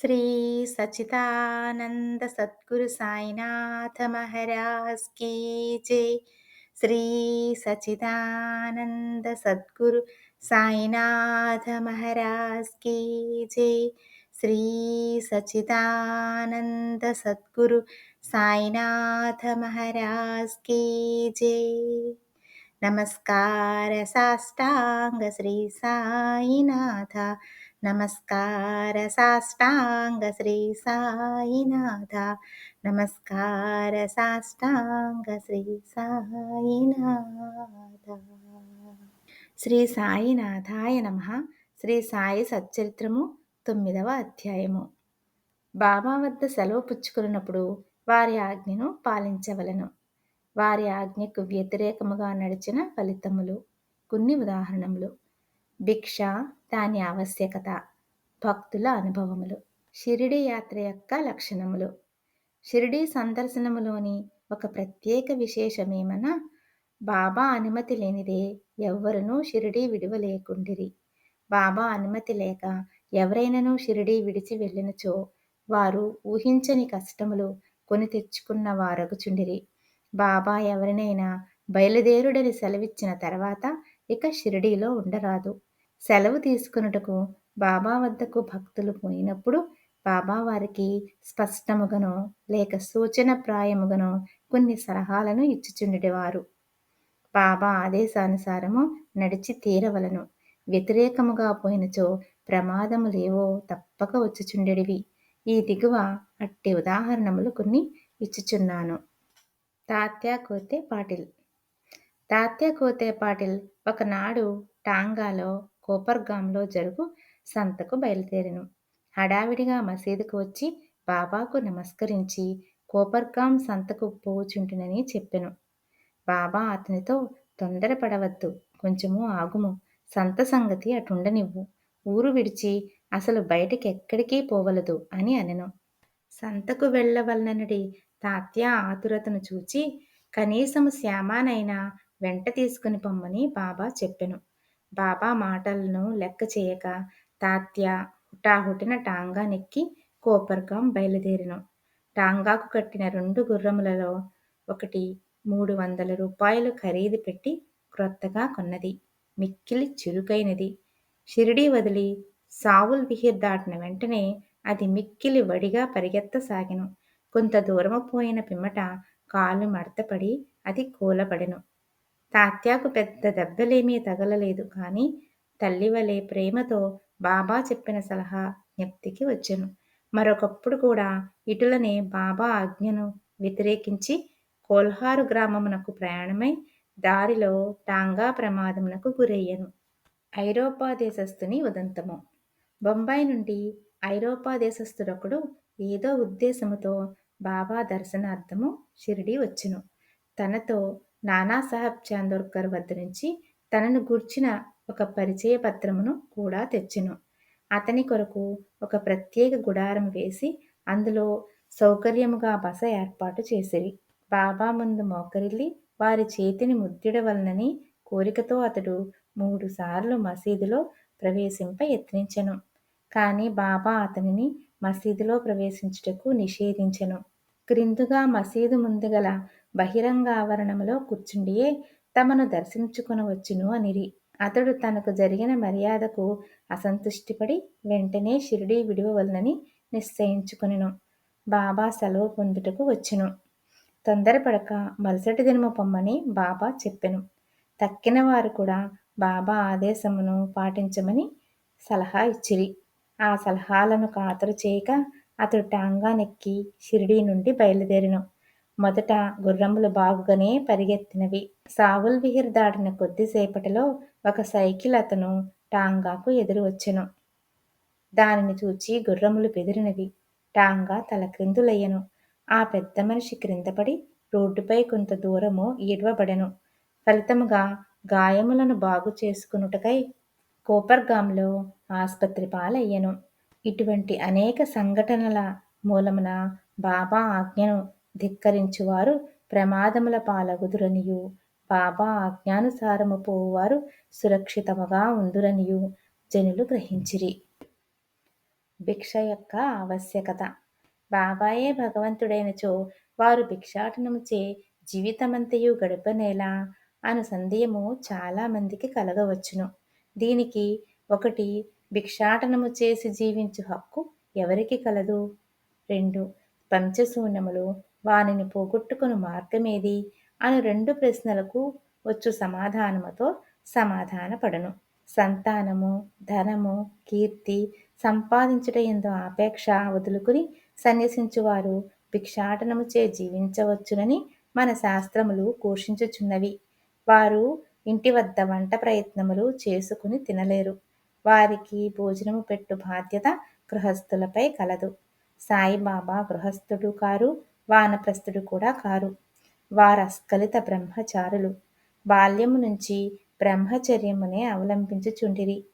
श्री सचिदानंद सद्गुरु साईनाथ महाराज की जय। श्री सचिदानन्दसद्गुरु साईनाथ महाराज की जय। श्री सचिदानन्दसद्गुरु साईनाथ महाराज की जय। नमस्कार साष्टाङ्गश्री साईनाथ। నమస్కార సాష్టాంగ శ్రీ సాయినాథ. నమస్కార సాష్టాంగ శ్రీ సాయినాథ. శ్రీ సాయినాథాయ నమ. శ్రీ సాయి సచ్చరిత్రము తొమ్మిదవ అధ్యాయము. బాబా వద్ద సెలవు పుచ్చుకున్నప్పుడు వారి ఆజ్ఞను పాలించవలను. వారి ఆజ్ఞకు వ్యతిరేకముగా నడిచిన ఫలితములు కొన్ని ఉదాహరణములు. భిక్ష దాని ఆవశ్యకత భక్తుల అనుభవములు షిరిడి యాత్ర యొక్క లక్షణములు. షిరిడి సందర్శనములోని ఒక ప్రత్యేక విశేషమేమన బాబా అనుమతి లేనిదే ఎవ్వరునూ షిరిడి విడువలేకుండిరి. బాబా అనుమతి లేక ఎవరైనను షిరిడి విడిచి వెళ్ళినచో వారు ఊహించని కష్టములు కొని తెచ్చుకున్న వారగుచుండిరి. బాబా ఎవరినైనా బయలుదేరుడని సెలవిచ్చిన తర్వాత ఇక షిరిడీలో ఉండరాదు. సెలవు తీసుకున్నటకు బాబా వద్దకు భక్తులు పోయినప్పుడు బాబా వారికి స్పష్టముగనో లేక సూచన ప్రాయముగనో కొన్ని సలహాలను ఇచ్చుచుండేవారు బాబా ఆదేశానుసారము నడిచి తీరవలను. వ్యతిరేకముగా పోయినచో ప్రమాదము లేవో తప్పక వచ్చుచుండెడివి. ఈ దిగువ అట్టి ఉదాహరణములు కొన్ని ఇచ్చుచున్నాను. తాత్యా కోతే పాటిల్. తాత్యా కోతే పాటిల్ ఒకనాడు టాంగాలో కోపర్గాంలో జరుగు సంతకు బయలుదేరెను. హడావిడిగా మసీదుకు వచ్చి బాబాకు నమస్కరించి కోపర్గాం సంతకు పోచుంటునని చెప్పెను. బాబా అతనితో తొందరపడవద్దు కొంచెము ఆగుము సంత సంగతి అటుండనివ్వు ఊరు విడిచి అసలు బయటికి ఎక్కడికి పోవలదు అని అనెను. సంతకు వెళ్ళవలనడి తాత్య ఆతురతను చూచి కనీసము శ్యామానైనా వెంట తీసుకుని పొమ్మని బాబా చెప్పెను. బాబా మాటలను లెక్క చేయక తాత్య హుటాహుటిన టాంగా నెక్కి కోపర్గాం బయలుదేరిను. టాంగాకు కట్టిన రెండు గుర్రములలో ఒకటి మూడు వందల రూపాయలు ఖరీదు పెట్టి క్రొత్తగా కొన్నది. మిక్కిలి చురుకైనది. షిరిడీ వదిలి సావుల్ విహిర్ దాటిన వెంటనే అది మిక్కిలి వడిగా పరిగెత్తసాగెను. కొంత దూరము పోయిన పిమ్మట కాలు మడతపడి అది కూలబడెను. తాత్యాకు పెద్ద దెబ్బలేమీ తగలలేదు. కానీ తల్లివలే ప్రేమతో బాబా చెప్పిన సలహా జ్ఞప్తికి వచ్చెను. మరొకప్పుడు కూడా ఇటులనే బాబా ఆజ్ఞను వ్యతిరేకించి కోల్హారు గ్రామమునకు ప్రయాణమై దారిలో టాంగా ప్రమాదమునకు గురయ్యను. ఐరోపా దేశస్థుని ఉదంతము. బొంబాయి నుండి ఐరోపా దేశస్థుడొకడు ఏదో ఉద్దేశముతో బాబా దర్శనార్థము షిరిడి వచ్చును. తనతో నానాసాహెబ్ చాందోర్కర్ వద్ద నుంచి తనను గూర్చిన ఒక పరిచయ పత్రమును కూడా తెచ్చెను. అతని కొరకు ఒక ప్రత్యేక గుడారం వేసి అందులో సౌకర్యముగా బస ఏర్పాటు చేసిరి. బాబా ముందు మోకరిల్లి వారి చేతిని ముద్దిడవలనని కోరికతో అతడు మూడు సార్లు మసీదులో ప్రవేశింప యత్నించెను. కానీ బాబా అతనిని మసీదులో ప్రవేశించుటకు నిషేధించెను. క్రిందుగా మసీదు ముందుగల బహిరంగ ఆవరణములో కూర్చుండియే తమను దర్శించుకునవచ్చును అనిరి. అతడు తనకు జరిగిన మర్యాదకు అసంతుష్టిపడి వెంటనే షిరిడీ విడువవలనని నిశ్చయించుకునిను. బాబా సెలవు పొందుటకు వచ్చును. తొందరపడక మరుసటి దినము పొమ్మని బాబా చెప్పెను. తక్కిన వారు కూడా బాబా ఆదేశమును పాటించమని సలహా ఇచ్చిరి. ఆ సలహాలను ఖాతరు చేయక అతడు టాంగా నెక్కి షిరిడీ నుండి బయలుదేరిను. మొదట గుర్రములు బాగుగానే పరిగెత్తినవి. సావుల్ విహిర్ దాటిన కొద్దిసేపటిలో ఒక సైకిల్ అతను టాంగాకు ఎదురు వచ్చెను దానిని చూచి గుర్రములు బెదిరినవి. టాంగా తలక్రిందులయ్యను ఆ పెద్ద మనిషి క్రిందపడి రోడ్డుపై కొంత దూరము ఈడ్వబడెను. ఫలితముగా గాయములను బాగు చేసుకునుటకై కోపర్గాంలో ఆసుపత్రి పాలయ్యను. ఇటువంటి అనేక సంఘటనల మూలమున బాబా ఆజ్ఞను ధిక్కరించువారు ప్రమాదముల పాలగుదురనియు. బాబా ఆజ్ఞానుసారము పోవువారు సురక్షితముగా ఉందురనియు. జనులు గ్రహించిరి. భిక్ష యొక్క ఆవశ్యకత. బాబాయే భగవంతుడైనచో వారు భిక్షాటనముచే జీవితమంతయు గడపనేలా అను సందేహము చాలామందికి కలగవచ్చును. దీనికి ఒకటి భిక్షాటనము చేసి జీవించు హక్కు ఎవరికి కలదు? రెండు పంచశూన్యములు వానిని పోగొట్టుకుని మార్గమేది? అను రెండు ప్రశ్నలకు వచ్చు సమాధానముతో సమాధానపడను. సంతానము ధనము కీర్తి సంపాదించుట ఎందు ఆపేక్ష వదులుకుని సన్యసించువారు భిక్షాటనముచే జీవించవచ్చునని మన శాస్త్రములు ఘోషించుచున్నవి. వారు ఇంటి వద్ద వంట ప్రయత్నములు చేసుకుని తినలేరు. వారికి భోజనము పెట్టు బాధ్యత గృహస్థులపై కలదు. సాయిబాబా గృహస్థుడు కారు వానప్రస్థుడు కూడా కారు. వారస్కలిత బ్రహ్మచారులు. బాల్యము నుంచి బ్రహ్మచర్యమునే అవలంబించుచుండిరి.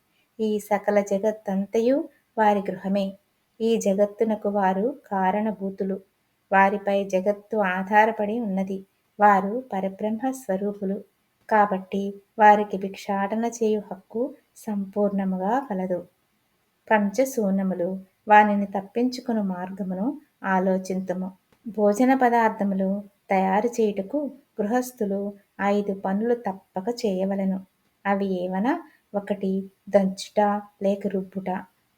ఈ సకల జగత్తంతయు వారి గృహమే. ఈ జగత్తునకు వారు కారణభూతులు. వారిపై జగత్తు ఆధారపడి ఉన్నది. వారు పరబ్రహ్మ స్వరూపులు. కాబట్టి వారికి భిక్షాటన చేయు హక్కు సంపూర్ణముగా కలదు. పంచశూన్యములు వానిని తప్పించుకుని మార్గమును ఆలోచింతము. భోజన పదార్థములు తయారు చేయుటకు గృహస్థులు ఐదు పనులు తప్పక చేయవలను. అవి ఏవనా? ఒకటి దంచుట లేక రుబ్బుట.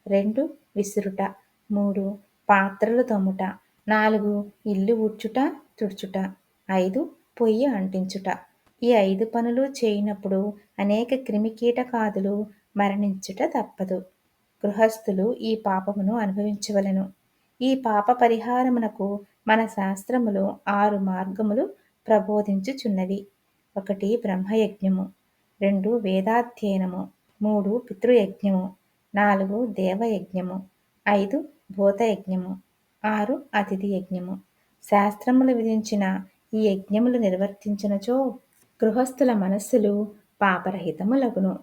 రెండు విసురుట. మూడు పాత్రలు తమ్ముట నాలుగు ఇల్లు ఊడ్చుట తుడుచుట. ఐదు పొయ్యి అంటించుట. ఈ ఐదు పనులు చేయనప్పుడు అనేక క్రిమికీటకాదులు మరణించుట తప్పదు. గృహస్థులు ఈ పాపమును అనుభవించవలను. ఈ పాప పరిహారమునకు మన శాస్త్రములు ఆరు మార్గములు ప్రబోధించుచున్నవి. ఒకటి బ్రహ్మయజ్ఞము రెండు వేదాధ్యయనము మూడు పితృయజ్ఞము నాలుగు దేవయజ్ఞము ఐదు భూతయజ్ఞము ఆరు అతిథి యజ్ఞము శాస్త్రములు విధించిన ఈ యజ్ఞములు నిర్వర్తించినచో గృహస్థుల మనస్సులు పాపరహితములగును.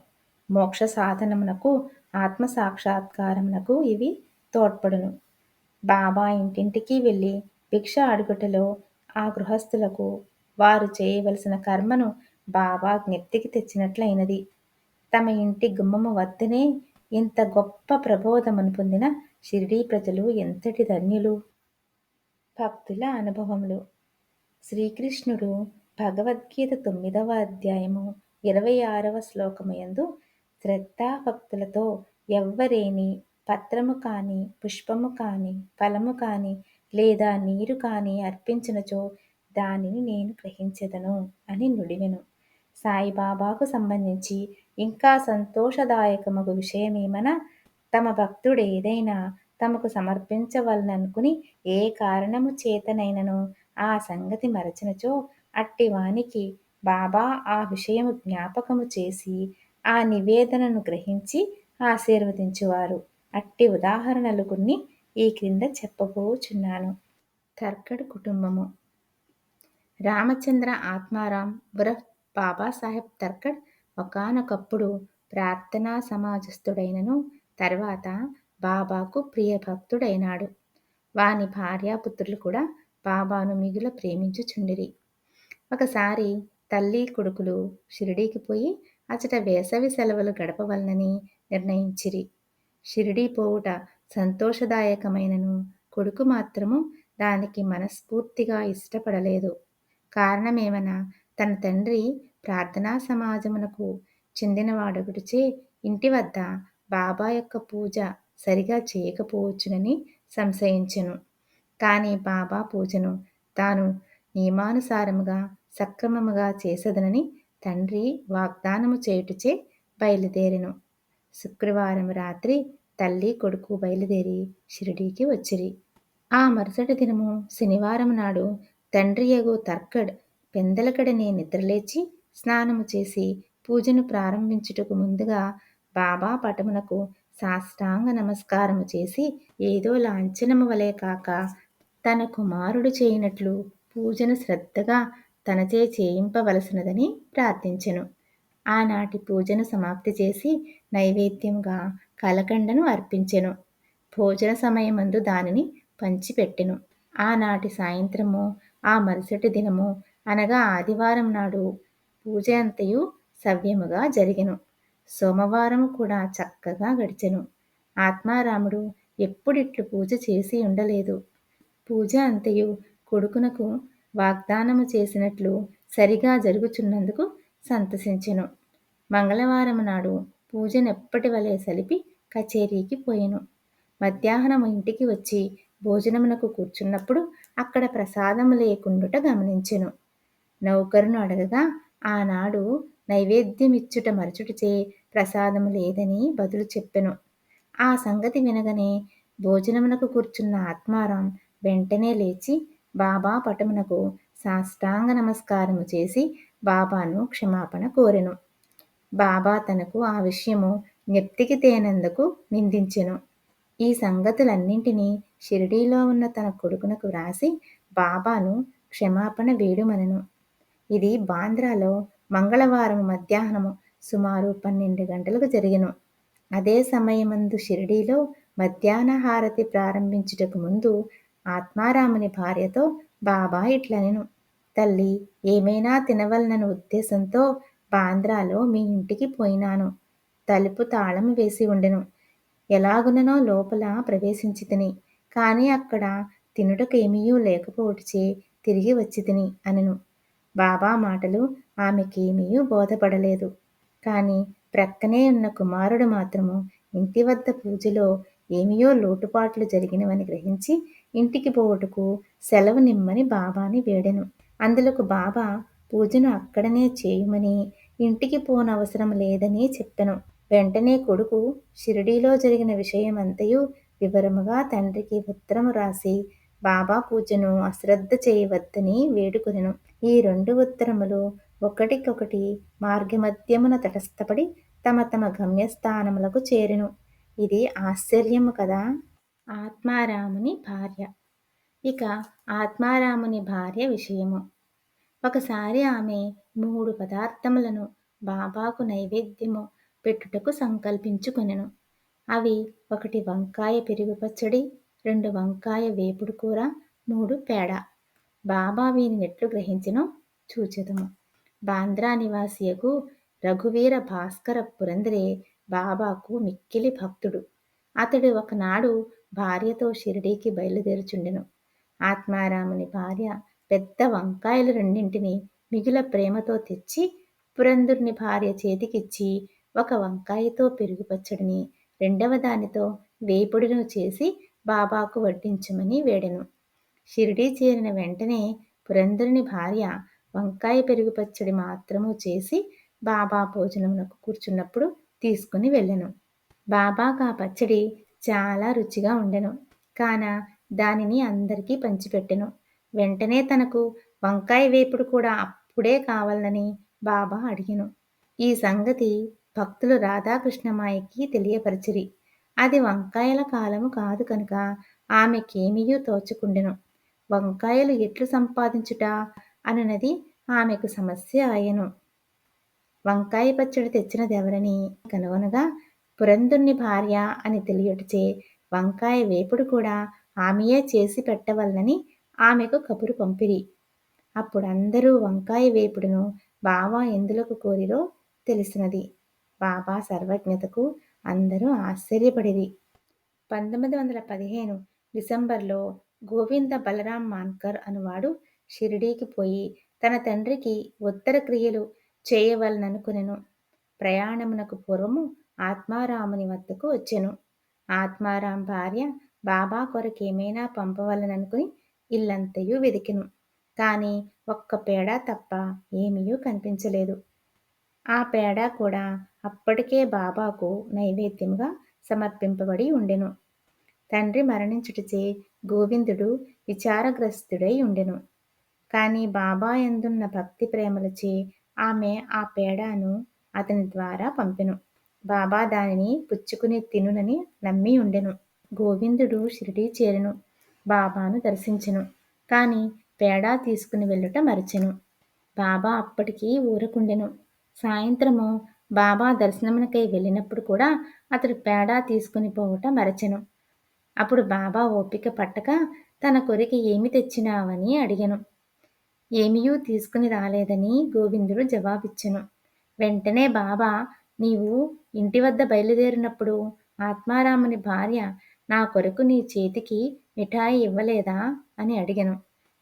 మోక్ష సాధనమునకు ఆత్మ సాక్షాత్కారమునకు ఇవి తోడ్పడును. బాబా ఇంటింటికి వెళ్ళి భిక్ష అడుగుటలో ఆ గృహస్థులకు వారు చేయవలసిన కర్మను బాబా జ్ఞప్తికి తెచ్చినట్లయినది. తమ ఇంటి గుమ్మము వద్దనే ఇంత గొప్ప ప్రబోధమును పొందిన షిరిడీ ప్రజలు ఎంతటి ధన్యులు! భక్తుల అనుభవములు. శ్రీకృష్ణుడు భగవద్గీత తొమ్మిదవ అధ్యాయము ఇరవై ఆరవ శ్లోకము శ్లోకమయందు శ్రద్ధాభక్తులతో ఎవ్వరేని పత్రము కాని పుష్పము కాని ఫలము కాని లేదా నీరు కాని అర్పించినచో దానిని నేను గ్రహించెదను అని నుడివెను. సాయిబాబాకు సంబంధించి ఇంకా సంతోషదాయకమగు విషయమేమన తమ భక్తుడు ఏదైనా తమకు సమర్పించవలననుకుని ఏ కారణము చేతనైనను ఆ సంగతి మరచినచో అట్టివానికి బాబా ఆ విషయము జ్ఞాపకము చేసి ఆ నివేదనను గ్రహించి ఆశీర్వదించువారు. అట్టి ఉదాహరణలు కొన్ని ఈ క్రింద చెప్పబోచున్నాను. తర్కడ్ కుటుంబము. రామచంద్ర ఆత్మారాం ఉరఫ్ బాబాసాహెబ్ తర్కడ్ ఒకనొకప్పుడు ప్రార్థనా సమాజస్థుడైనను తర్వాత బాబాకు ప్రియభక్తుడైనాడు. వాని భార్యాపుత్రులు కూడా బాబాను మిగుల ప్రేమించుచుండిరి. ఒకసారి తల్లి కొడుకులు షిరిడీకి పోయి అచట వేసవి సెలవులు గడపవలనని నిర్ణయించిరి. షిరిడీ పోవుట సంతోషదాయకమైనను. కొడుకు మాత్రము దానికి మనస్ఫూర్తిగా ఇష్టపడలేదు. కారణమేమనా తన తండ్రి ప్రార్థనా సమాజమునకు చెందినవాడొకటిచే ఇంటి వద్ద బాబా యొక్క పూజ సరిగా చేయకపోవచ్చునని సంశయించెను. కానీ బాబా పూజను తాను నియమానుసారముగా సక్రమముగా చేసదనని తండ్రి వాగ్దానము చేయుటచే బయలుదేరెను. శుక్రవారం రాత్రి తల్లి కొడుకు బయలుదేరి షిరిడీకి వచ్చిరి. ఆ మరుసటి దినము శనివారం నాడు తండ్రి ఎగు తర్కడ్ పెందలకడనే నిద్రలేచి స్నానము చేసి పూజను ప్రారంభించుటకు ముందుగా బాబా పటమునకు సాష్టాంగ నమస్కారము చేసి ఏదో లాంఛనము వలె కాక తన కుమారుడు చేయనట్లు పూజను శ్రద్ధగా తనచే చేయింపవలసినదని ప్రార్థించెను. ఆనాటి పూజను సమాప్తి చేసి నైవేద్యంగా కలకండను అర్పించెను. భోజన సమయమందు దానిని పంచిపెట్టెను. ఆనాటి సాయంత్రము ఆ మరుసటి దినము అనగా ఆదివారం నాడు పూజ అంతయు సవ్యముగా జరిగెను. సోమవారం కూడా చక్కగా గడిచెను. ఆత్మారాముడు ఎప్పుడిట్లు పూజ చేసి ఉండలేదు. పూజ అంతయు కొడుకునకు వాగ్దానము చేసినట్లు సరిగా జరుగుచున్నందుకు సంతసించెను. మంగళవారం నాడు పూజనెప్పటి వలె సలిపి కచేరీకి పోయెను. మధ్యాహ్నము ఇంటికి వచ్చి భోజనమునకు కూర్చున్నప్పుడు అక్కడ ప్రసాదము లేకుండుట గమనించెను. నౌకరును అడగగా ఆనాడు నైవేద్యమిచ్చుట మరచుటచే ప్రసాదము లేదని బదులు చెప్పెను. ఆ సంగతి వినగనే భోజనమునకు కూర్చున్న ఆత్మారాం వెంటనే లేచి బాబా పటమునకు సాష్టాంగ నమస్కారము చేసి బాబాను క్షమాపణ కోరెను. బాబా తనకు ఆ విషయము జ్ఞప్తికి తేనందుకు నిందించెను. ఈ సంగతులన్నింటినీ షిరిడీలో ఉన్న తన కొడుకునకు వ్రాసి బాబాను క్షమాపణ వేడుమనెను. ఇది బాంద్రాలో మంగళవారం మధ్యాహ్నము సుమారు పన్నెండు గంటలకు జరిగను. అదే సమయమందు షిరిడీలో మధ్యాహ్న హారతి ప్రారంభించుటకు ముందు ఆత్మారాముని భార్యతో బాబా ఇట్లనెను. తల్లి ఏమైనా తినవలనని ఉద్దేశంతో బాంద్రాలో మీ ఇంటికి పోయినాను. తలుపు తాళం వేసి ఉండెను. ఎలాగుననో లోపల ప్రవేశించి తిని కానీ అక్కడ తినుటకేమీ లేకపోవటచే తిరిగి వచ్చి తిని అనెను. బాబా మాటలు ఆమెకేమీ బోధపడలేదు. కానీ ప్రక్కనే ఉన్న కుమారుడు మాత్రము ఇంటి వద్ద పూజలో ఏమియో లోటుపాట్లు జరిగినవని గ్రహించి ఇంటికి పోవుటకు సెలవు నిమ్మని బాబాని వేడెను. అందులోకి బాబా పూజను అక్కడనే చేయమని ఇంటికి పోనవసరం లేదని చెప్పెను. వెంటనే కొడుకు షిరిడీలో జరిగిన విషయమంతయు వివరముగా తండ్రికి ఉత్తరము రాసి బాబా పూజను అశ్రద్ధ చేయవద్దని వేడుకొనెను. ఈ రెండు ఉత్తరములు ఒకటికొకటి మార్గమధ్యమున తటస్థపడి తమ తమ గమ్యస్థానములకు చేరెను. ఇది ఆశ్చర్యము కదా! ఆత్మారాముని భార్య. ఇక ఆత్మారాముని భార్య విషయము. ఒకసారి ఆమె మూడు పదార్థములను బాబాకు నైవేద్యము పెట్టుటకు సంకల్పించుకొనెను. అవి ఒకటి వంకాయ పెరుగు పచ్చడి రెండు వంకాయ వేపుడు కూర మూడు పేడ. బాబా వీనినెట్లు గ్రహించను చూచెదము. బాంద్రా నివాసియకు రఘువీర భాస్కర పురందరే బాబాకు మిక్కిలి భక్తుడు. అతడు ఒకనాడు భార్యతో షిరిడీకి బయలుదేరుచుండెను. ఆత్మారాముని భార్య పెద్ద వంకాయలు రెండింటిని మిగుల ప్రేమతో తెచ్చి పురందుర్ని భార్య చేతికిచ్చి ఒక వంకాయతో పెరుగు పచ్చడిని రెండవ దానితో వేపుడును చేసి బాబాకు వడ్డించమని వేడెను. షిరిడీ చేరిన వెంటనే పురంధరుని భార్య వంకాయ పెరుగు పచ్చడి మాత్రము చేసి బాబా భోజనమునకు కూర్చున్నప్పుడు తీసుకుని వెళ్ళెను. బాబాకు ఆ పచ్చడి చాలా రుచిగా ఉండెను. కాన దానిని అందరికీ పంచిపెట్టెను. వెంటనే తనకు వంకాయ వేపుడు కూడా అప్పుడే కావాలని బాబా అడిగిను. ఈ సంగతి భక్తులు రాధాకృష్ణమాయకి తెలియపరిచిరి. అది వంకాయల కాలము కాదు కనుక ఆమెకేమీయూ తోచుకుండెను. వంకాయలు ఎట్లు సంపాదించుట అనునది ఆమెకు సమస్య అయ్యను. వంకాయ పచ్చడి తెచ్చినదెవరని కనుగొనగా పురంధుని భార్య అని తెలియటచే వంకాయ వేపుడు కూడా ఆమెయే చేసి పెట్టవలనని ఆమెకు కబురు పంపిరి. అప్పుడు అందరూ వంకాయ వేపుడును బావా ఎందులకు కోరిరో తెలిసినది. బాబా సర్వజ్ఞతకు అందరూ ఆశ్చర్యపడిరి. పంతొమ్మిది వందల పదిహేను డిసెంబర్లో గోవింద బలరాం మాన్కర్ అనువాడు షిరిడీకి పోయి తన తండ్రికి ఉత్తర క్రియలు చేయవలననుకునెను. ప్రయాణమునకు పూర్వము ఆత్మారాముని వద్దకు వచ్చెను. ఆత్మారాం భార్య బాబా కొరకేమైనా పంపవలననుకుని ఇల్లంతయు వెదికెను. కానీ ఒక్క పేడ తప్ప ఏమీయూ కనిపించలేదు. ఆ పేడ కూడా అప్పటికే బాబాకు నైవేద్యంగా సమర్పింపబడి ఉండెను. తండ్రి మరణించుటచే గోవిందుడు విచారగ్రస్తుడై ఉండెను. కానీ బాబా ఎందున్న భక్తి ప్రేమలచే ఆమె ఆ పేడాను అతని ద్వారా పంపెను. బాబా దానిని పుచ్చుకుని తినునని నమ్మి ఉండెను. గోవిందుడు షిరిడీ చేరెను. బాబాను దర్శించెను. కానీ పేడా తీసుకుని వెళ్ళుట మరచెను. బాబా అప్పటికి ఊరకుండెను. సాయంత్రము బాబా దర్శనమునకై వెళ్ళినప్పుడు కూడా అతడు పేడా తీసుకుని పోవుట మరచెను. అప్పుడు బాబా ఓపిక పట్టక తన కొరికి ఏమి తెచ్చినావని అడిగెను. ఏమీయూ తీసుకుని రాలేదని గోవిందుడు జవాబిచ్చెను. వెంటనే బాబా నీవు ఇంటి వద్ద బయలుదేరినప్పుడు ఆత్మారాముని భార్య నా కొరకు నీ చేతికి మిఠాయి ఇవ్వలేదా? అని అడిగెను.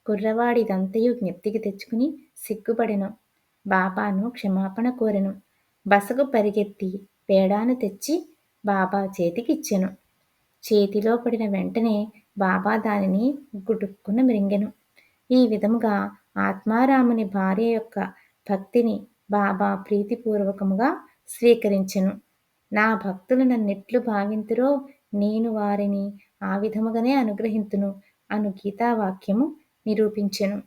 కుర్రవాడిదంతయు జ్ఞప్తికి తెచ్చుకుని సిగ్గుపడెను. బాబాను క్షమాపణ కోరెను. బసకు పరిగెత్తి పేడాను తెచ్చి బాబా చేతికిచ్చెను. చేతిలో పడిన వెంటనే బాబా దానిని గుటుక్కున మృంగెను ఈ విధముగా ఆత్మారాముని భార్య యొక్క భక్తిని బాబా ప్రీతిపూర్వకముగా స్వీకరించెను. నా భక్తులు నన్నెట్లు భావింతురో నేను వారిని ఆ విధముగానే అనుగ్రహింతును అను గీతావాక్యము నిరూపించెను.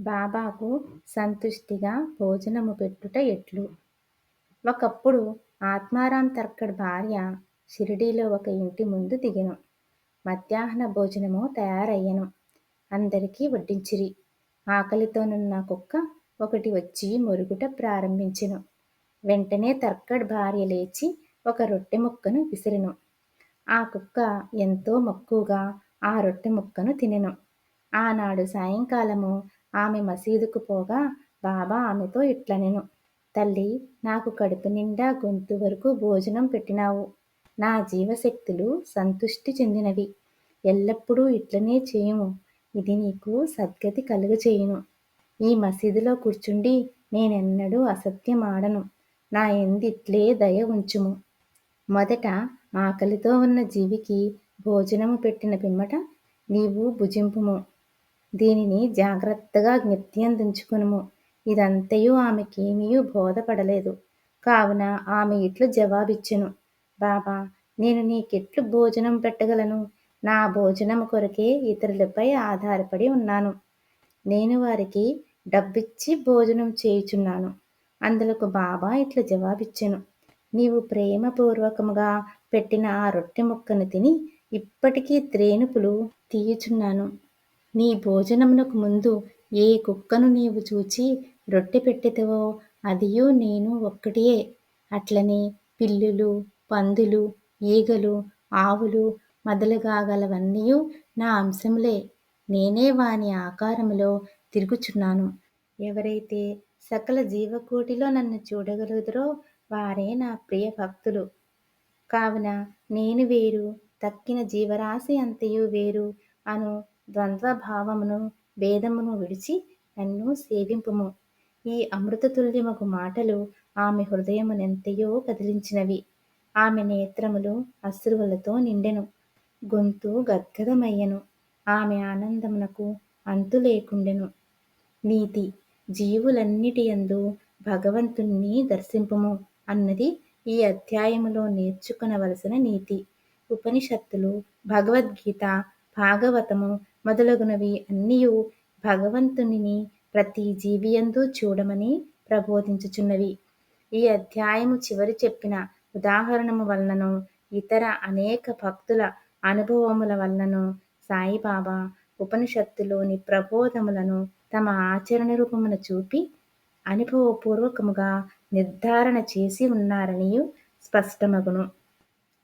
బాబాకు సంతుష్టిగా భోజనము పెట్టుట ఎట్లు? ఒకప్పుడు ఆత్మారాం తర్కడ్ భార్య షిరిడీలో ఒక ఇంటి ముందు దిగెను. మధ్యాహ్న భోజనము తయారయ్యెను. అందరికీ వడ్డించిరి. ఆకలితోనున్న కుక్క ఒకటి వచ్చి మొరుగుట ప్రారంభించెను. వెంటనే తర్కడ్ భార్య లేచి ఒక రొట్టె ముక్కను విసిరెను. ఆ కుక్క ఎంతో మక్కువగా ఆ రొట్టె ముక్కను తినెను. ఆనాడు సాయంకాలము ఆమె మసీదుకు పోగా బాబా ఆమెతో ఇట్లనెను తల్లి నాకు కడుపు నిండా గొంతు వరకు భోజనం పెట్టినావు. నా జీవశక్తులు సంతుష్టి చెందినవి. ఎల్లప్పుడూ ఇట్లనే చేయుము. ఇది నీకు సద్గతి కలుగచేయును ఈ మసీదులో కూర్చుండి నేనెన్నడూ అసత్యమాడను నా ఎందిట్లే దయ ఉంచుము. మొదట ఆకలితో ఉన్న జీవికి భోజనము పెట్టిన పిమ్మట నీవు భుజింపుము. దీనిని జాగ్రత్తగా జ్ఞప్త్యందించుకునుము. ఇదంతయు ఆమెకేమీ బోధపడలేదు. కావున ఆమె ఇట్లు జవాబిచ్చెను. బాబా నేను నీకెట్లు భోజనం పెట్టగలను? నా భోజనం కొరకే ఇతరులపై ఆధారపడి ఉన్నాను. నేను వారికి డబ్బిచ్చి భోజనం చేయుచున్నాను. అందులకు బాబా ఇట్లా జవాబిచ్చెను. నీవు ప్రేమపూర్వకముగా పెట్టిన ఆ రొట్టె ముక్కను తిని ఇప్పటికీ త్రేణుపులు తీయుచున్నాను. నీ భోజనమునకు ముందు ఏ కుక్కను నీవు చూచి రొట్టె పెట్టితవో అదియో నేను ఒక్కటియే అట్లనే పిల్లులు పందులు ఈగలు ఆవులు మొదలుగాగలవన్నీ నా అంశములే. నేనే వాని ఆకారములో తిరుగుచున్నాను. ఎవరైతే సకల జీవకోటిలో నన్ను చూడగలుగుతారో వారే నా ప్రియ భక్తులు. కావున నేను వేరు తక్కిన జీవరాశి అంతయు వేరు అను ద్వంద్వభావమును భేదమును విడిచి నన్ను సేవింపుము. ఈ అమృతతుల్యమగు మాటలు ఆమె హృదయమునెంతయో కదిలించినవి. ఆమె నేత్రములు అశ్రువులతో నిండెను. గొంతు గద్గదమయ్యను. ఆమె ఆనందమునకు అంతు లేకుండెను. నీతి జీవులన్నిటియందు భగవంతుణ్ణి దర్శింపుము అన్నది ఈ అధ్యాయములో నేర్చుకునవలసిన నీతి. ఉపనిషత్తులు భగవద్గీత భాగవతము మొదలగునవి అన్నియు భగవంతునిని ప్రతి జీవియందు చూడమని ప్రబోధించుచున్నవి. ఈ అధ్యాయము చివరి చెప్పిన ఉదాహరణము వలనను ఇతర అనేక భక్తుల అనుభవముల వలనను సాయిబాబా ఉపనిషత్తులోని ప్రబోధములను తమ ఆచరణ రూపమున చూపి అనుభవపూర్వకముగా నిర్ధారణ చేసి ఉన్నారనియు స్పష్టమగును.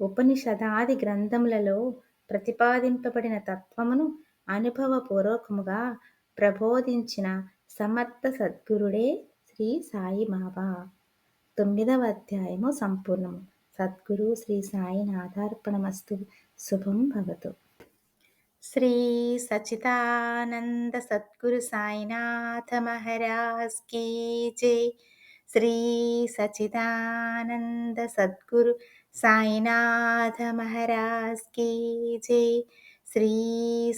ఉపనిషదాది గ్రంథములలో ప్రతిపాదింపబడిన తత్వమును అనుభవపూర్వకముగా ప్రబోధించిన సమర్థ సద్గురుడే శ్రీ సాయిబాబా తొమ్మిదవ అధ్యాయము సంపూర్ణము సద్గురు శ్రీ సాయినాథార్పణమస్తు శుభం భవతు. శ్రీ సచిదానంద సద్గురు సాయినాథ మహారాజ్ కీ జై. श्री सचिदानन्दसद्गुरु सायिनाथमहाराजस् के जे श्री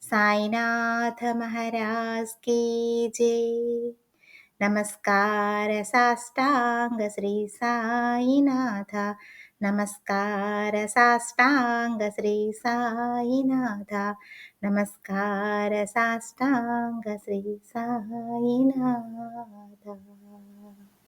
साईनाथ महाराज की जय। नमस्कार साष्टाङ्ग श्री साईनाथ। నమస్కార సాష్టాంగ శ్రీ సాయినాథ నమస్కార సాష్టాంగ శ్రీ సాయినాథ